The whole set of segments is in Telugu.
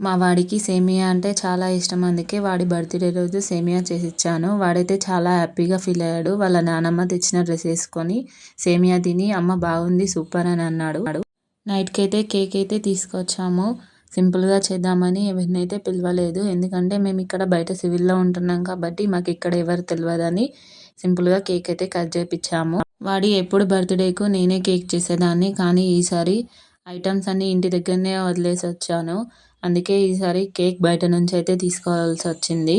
మా వాడికి సేమియా అంటే చాలా ఇష్టం అందుకే వాడి బర్త్డే రోజు సేమియా చేసి ఇచ్చాను వాడైతే చాలా హ్యాపీగా ఫీల్ అయ్యాడు. వాళ్ళ నానమ్మ తెచ్చిన డ్రెస్ వేసుకొని సేమియా తిని అమ్మ బాగుంది సూపర్ అని అన్నాడు. నైట్కి అయితే కేక్ అయితే తీసుకొచ్చాము. సింపుల్గా చేద్దామని ఎవరినైతే పిలవలేదు. ఎందుకంటే మేము ఇక్కడ బయట సివిల్లో ఉంటున్నాం కాబట్టి మాకు ఇక్కడ ఎవరు తెలియదని సింపుల్గా కేక్ అయితే కట్ చేయించాము వాడి ఎప్పుడు బర్త్డేకు నేనే కేక్ చేసేదాన్ని కానీ ఈసారి ఐటమ్స్ అన్నీ ఇంటి దగ్గరనే వదిలేసి వచ్చాను. అందుకే ఈసారి కేక్ బయట నుంచి అయితే తీసుకోవాల్సి వచ్చింది.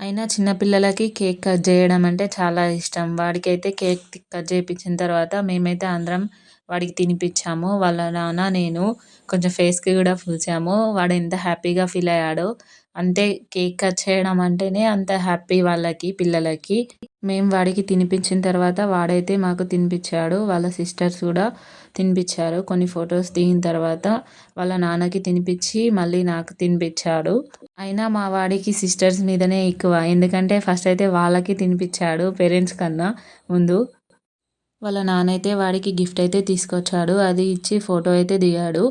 అయినా చిన్నపిల్లలకి కేక్ కట్ చేయడం అంటే చాలా ఇష్టం. వాడికైతే కేక్ కట్ చేయించిన తర్వాత మేమైతే అందరం వాడికి తినిపించాము. వాళ్ళ నాన్న నేను కొంచెం ఫేస్కి కూడా పూసాము వాడు ఎంత హ్యాపీగా ఫీల్ అయ్యాడో. అంతే కేక్ కట్ చేయడం అంటేనే అంత హ్యాపీ వాళ్ళకి పిల్లలకి. మేము వాడికి తినిపించిన తర్వాత వాడైతే మాకు తినిపించాడు. వాళ్ళ సిస్టర్స్ కూడా తినిపించారు. కొన్ని ఫొటోస్ దిగిన తర్వాత వాళ్ళ నాన్నకి తినిపించి మళ్ళీ నాకు తినిపించాడు. అయినా మా వాడికి సిస్టర్స్ మీదనే ఎక్కువ. ఎందుకంటే ఫస్ట్ అయితే వాళ్ళకి తినిపించాడు పేరెంట్స్ కన్నా ముందు. వాళ్ళ నాన్న అయితే వాడికి గిఫ్ట్ అయితే తీసుకొచ్చాడు. అది ఇచ్చి ఫోటో అయితే దిగాడు.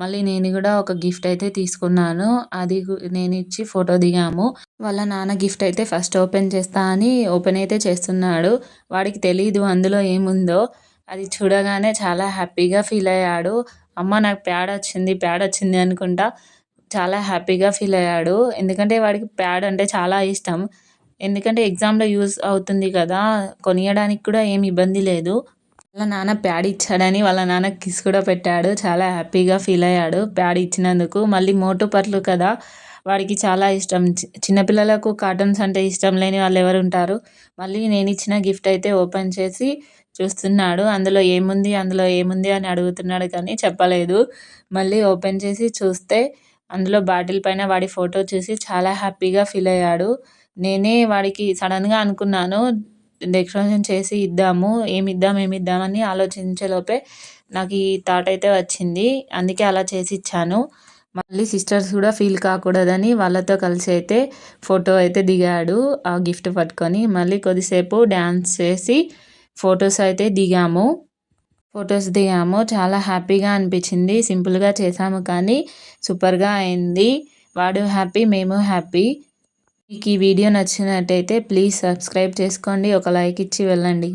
మళ్ళీ నేను కూడా ఒక గిఫ్ట్ అయితే తీసుకున్నాను. అది నేను ఇచ్చి ఫోటో దిగాము. వాళ్ళ నాన్న గిఫ్ట్ అయితే ఫస్ట్ ఓపెన్ చేస్తా అని ఓపెన్ అయితే చేస్తున్నాడు. వాడికి తెలీదు అందులో ఏముందో. అది చూడగానే చాలా హ్యాపీగా ఫీల్ అయ్యాడు. అమ్మ నాకు ప్యాడ్ వచ్చింది ప్యాడ్ వచ్చింది అనుకుంటా చాలా హ్యాపీగా ఫీల్ అయ్యాడు. ఎందుకంటే వాడికి ప్యాడ్ అంటే చాలా ఇష్టం. ఎందుకంటే ఎగ్జామ్లో యూస్ అవుతుంది కదా కొనియడానికి కూడా ఏమి ఇబ్బంది లేదు. వాళ్ళ నాన్న ప్యాడ్ ఇచ్చాడని వాళ్ళ నాన్న కిస్ కూడా పెట్టాడు. చాలా హ్యాపీగా ఫీల్ అయ్యాడు ప్యాడ్ ఇచ్చినందుకు. మళ్ళీ మోటు పట్లు కదా వాడికి చాలా ఇష్టం. చిన్నపిల్లలకు కార్టూన్స్ అంటే ఇష్టం లేని వాళ్ళు ఎవరు ఉంటారు? మళ్ళీ నేను ఇచ్చిన గిఫ్ట్ అయితే ఓపెన్ చేసి చూస్తున్నాడు. అందులో ఏముంది అందులో ఏముంది అని అడుగుతున్నాడు కానీ చెప్పలేదు. మళ్ళీ ఓపెన్ చేసి చూస్తే అందులో బాటిల్ పైన వాడి ఫోటో చూసి చాలా హ్యాపీగా ఫీల్ అయ్యాడు. నేనే వాడికి సడన్గా అనుకున్నాను డెకరేషన్ చేసి ఇద్దాము ఏమి ఇద్దాం ఏమి ఇద్దామని ఆలోచించేలోపే నాకు ఈ థాట్ అయితే వచ్చింది. అందుకే అలా చేసి ఇచ్చాను. మళ్ళీ సిస్టర్స్ కూడా ఫీల్ కాకూడదని వాళ్ళతో కలిసి అయితే ఫోటో అయితే దిగాడు ఆ గిఫ్ట్ పట్టుకొని. మళ్ళీ కొద్దిసేపు డ్యాన్స్ చేసి ఫొటోస్ అయితే దిగాము. ఫొటోస్ దిగాము. చాలా హ్యాపీగా అనిపించింది. సింపుల్గా చేసాము కానీ సూపర్గా అయింది. వాడు హ్యాపీ మేము హ్యాపీ. మీకు ఈ వీడియో నచ్చినట్టయితే ప్లీజ్ సబ్స్క్రైబ్ చేసుకోండి ఒక లైక్ ఇచ్చి వెళ్ళండి.